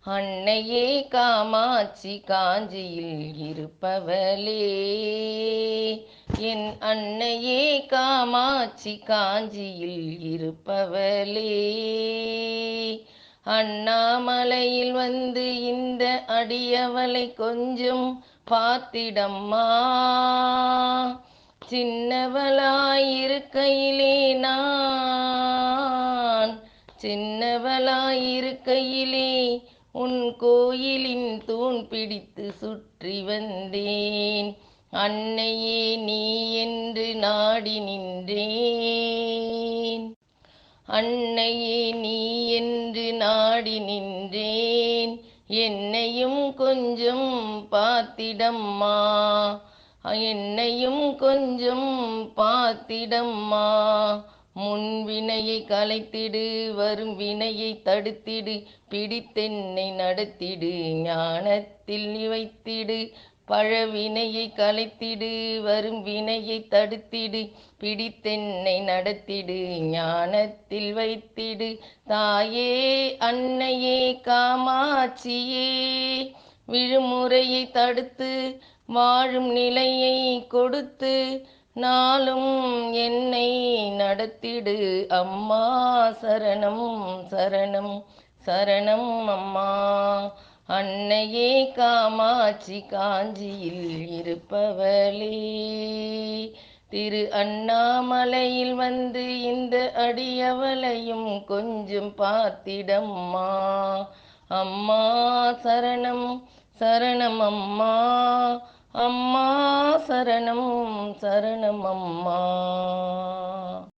அன்னையே காமாட்சி காஞ்சியில் இருப்பவளே. என் அன்னையே காமாட்சி காஞ்சியில் இருப்பவளே. அண்ணாமலையில் வந்து இந்த அடியவளை கொஞ்சம் பார்த்திடம்மா. சின்னவளாயிருக்கையிலே நான். சின்னவளாயிருக்கையிலே உன் கோயிலின் தூண் பிடித்து சுற்றி வந்தேன். அன்னையே நீ என்று நாடி நின்றேன். அன்னையே நீ என்று நாடி நின்றேன். என்னையும் கொஞ்சம் பார்த்திடம்மா. என்னையும் கொஞ்சம் பார்த்திடம்மா. முன்வினையை கலைத்திடு வரும் வினையை தடுத்திடு பிடித்தென்னை நடத்திடு ஞானத்தில் வைத்திடு பழவினையை கலைத்திடு வரும் வினையை தடுத்திடு பிடித்தென்னை நடத்திடு ஞானத்தில் வைத்திடு. தாயே அன்னையே காமாட்சியே விழுமுறையை தடுத்து வாழும் நிலையை கொடுத்து நாளும் என்னை நடத்திடு அம்மா சரணம் சரணம் சரணம் அம்மா. அன்னையே காமாட்சி காஞ்சியில் இருப்பவளே. திரு அண்ணாமலையில் வந்து இந்த அடியவளையும் கொஞ்சம் பார்த்திடம்மா. அம்மா சரணம் சரணம் அம்மா. அம்மா சரணம் சரணம் அம்மா